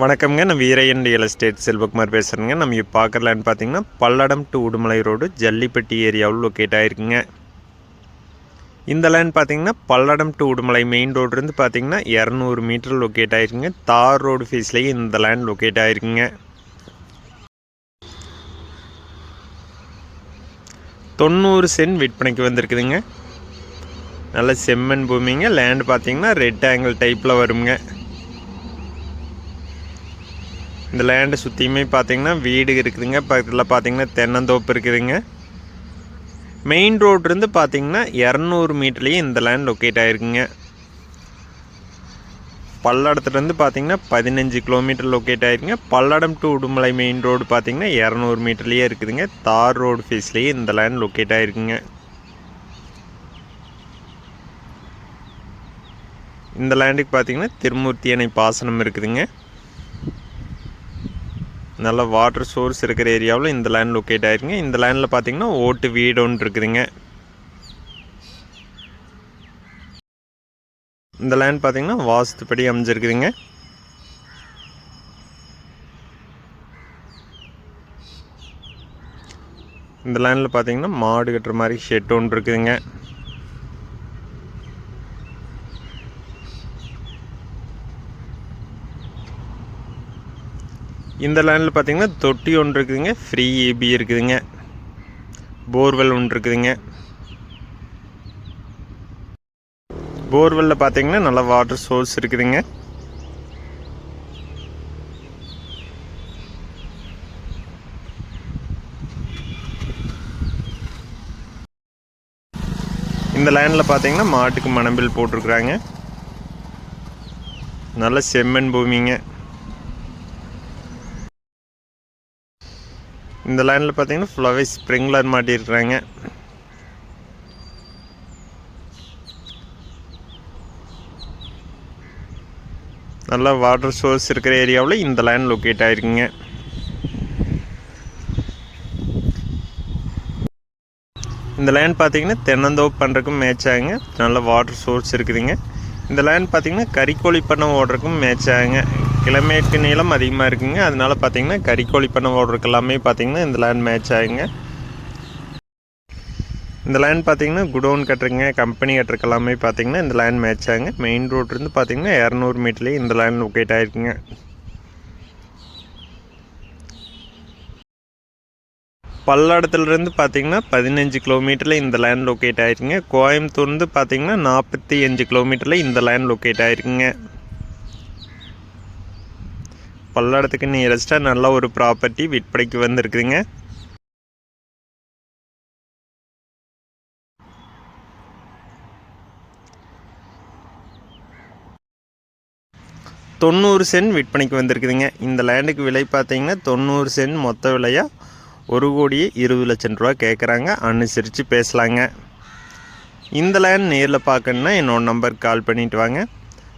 வணக்கம்ங்க. நான் Veeraiyan real estate Selvakumar பேசுகிறேங்க நம்ம இப்போ பார்க்குற லேண்ட் பார்த்தீங்கன்னா பல்லடம் டு உடுமலை ரோடு ஜல்லிப்பட்டி ஏரியாவில் லொக்கேட் ஆகிருக்குங்க இந்த லேண்ட் பார்த்தீங்கன்னா பல்லடம் டு உடுமலை மெயின் ரோடுலேருந்து பார்த்தீங்கன்னா இரநூறு மீட்டர் லொக்கேட் ஆகிருக்குங்க தார் ரோடு ஃபீஸ்லேயே இந்த லேண்ட் லொக்கேட் ஆகிருக்குங்க தொண்ணூறு சென்ட் விற்பனைக்கு வந்திருக்குதுங்க. நல்ல செம்மண் பூமிங்க. லேண்ட் பார்த்தீங்கன்னா ரெட் ஆங்கிள் டைப்பில் வருங்க. இந்த லேண்டை சுற்றியுமே பார்த்தீங்கன்னா வீடு இருக்குதுங்க. பக்கத்தில் பார்த்தீங்கன்னா தென்னந்தோப்பு இருக்குதுங்க. மெயின் ரோட்லேருந்து பார்த்தீங்கன்னா இரநூறு மீட்டர்லேயே இந்த லேண்ட் லொக்கேட் ஆகிருக்குங்க பல்லடத்துலேருந்து பார்த்தீங்கன்னா பதினஞ்சு kilometre locate ஆகிருக்குங்க Palladam to Udumalai main road பார்த்தீங்கன்னா இரநூறு மீட்டர்லேயே இருக்குதுங்க. தார் ரோடு ஃபேஸ்லேயே இந்த லேண்ட் லொக்கேட் ஆகிருக்குங்க இந்த லேண்டுக்கு பார்த்தீங்கன்னா திருமூர்த்தி அணை பாசனம் இருக்குதுங்க. நல்ல வாட்டர் சோர்ஸ் இருக்கிற ஏரியாவில் இந்த லேண்ட் லொக்கேட் ஆயிருங்க. இந்த லேண்டில் பார்த்தீங்கன்னா ஓட்டு வீடு ஒன்று இருக்குதுங்க. இந்த லேண்ட் பார்த்தீங்கன்னா வாஸ்துப்படி அமைஞ்சிருக்குதுங்க. இந்த லேண்டில் பார்த்தீங்கன்னா மாடு கட்டுற மாதிரி ஷெட் ஒன்று இருக்குதுங்க. இந்த லேண்டில் பார்த்தீங்கன்னா தொட்டி ஒன்று இருக்குதுங்க. ஃப்ரீ ஏபி இருக்குதுங்க. போர்வெல் ஒன்று இருக்குதுங்க. போர்வெல்லில் பார்த்தீங்கன்னா நல்ல வாட்டர் சோர்ஸ் இருக்குதுங்க. இந்த லேண்டில் பார்த்தீங்கன்னா மாட்டுக்கு மணம்பில் போட்டிருக்குறாங்க. நல்ல செம்மண் பூமிங்க. இந்த லைனில் பார்த்தீங்கன்னா ஃபுல்லாகவே ஸ்ப்ரிங்லர் மாட்டியிருக்கிறாங்க நல்லா வாட்டர் சோர்ஸ் இருக்கிற ஏரியாவில் இந்த லைன் லொக்கேட் ஆகிருக்குங்க இந்த லேண்ட் பார்த்தீங்கன்னா தென்னந்தோப்பு பண்ணுறக்கும் மேட்ச் ஆகுங்க. நல்ல வாட்டர் சோர்ஸ் இருக்குதுங்க. இந்த லேண்ட் பார்த்தீங்கன்னா கறிக்கோழி பண்ண ஓடுறதுக்கும் மேட்ச் ஆகுங்க. கிலோமீட்டர் நீளம் அதிகமாக இருக்குங்க. அதனால பார்த்தீங்கன்னா கறிக்கோழி பண்ண ஓடுறதுக்கு எல்லாமே பார்த்தீங்கன்னா இந்த லேண்ட் மேட்ச் ஆகுங்க. இந்த லேண்ட் பார்த்தீங்கன்னா குடோன் கட்டுறங்க கம்பெனி கட்டுறக்கு எல்லாமே பார்த்தீங்கன்னா இந்த லேண்ட் மேட்ச் ஆகுங்க. மெயின் ரோட்லேருந்து பார்த்தீங்கன்னா இரநூறு மீட்டர்லேயே இந்த லேண்ட் லொக்கேட் ஆகிருக்குங்க பல்லடத்துலேருந்து பார்த்தீங்கன்னா பதினஞ்சு கிலோமீட்டரில் இந்த லேண்ட் லொக்கேட் ஆகிருக்குங்க கோயம்புத்தூர்லேருந்து பார்த்தீங்கன்னா நாற்பத்தி அஞ்சு கிலோமீட்டரில் இந்த லேண்ட் லொக்கேட் ஆகிருக்குங்க பல்லடத்துக்கு நியரஸ்ட்டாக நல்ல ஒரு ப்ராப்பர்ட்டி விற்பனைக்கு வந்திருக்குதுங்க. தொண்ணூறு சென்ட் விற்பனைக்கு வந்திருக்குதுங்க. இந்த லேண்டுக்கு விலை பார்த்தீங்கன்னா தொண்ணூறு சென்ட் மொத்த விலையாக ஒரு கோடியே இருபது லட்சம் ரூபா கேட்குறாங்க அனுசரித்து பேசலாங்க. இந்த லேண்ட் நேரில் பார்க்கணுன்னா என்னோட நம்பருக்கு கால் பண்ணிவிட்டு வாங்க.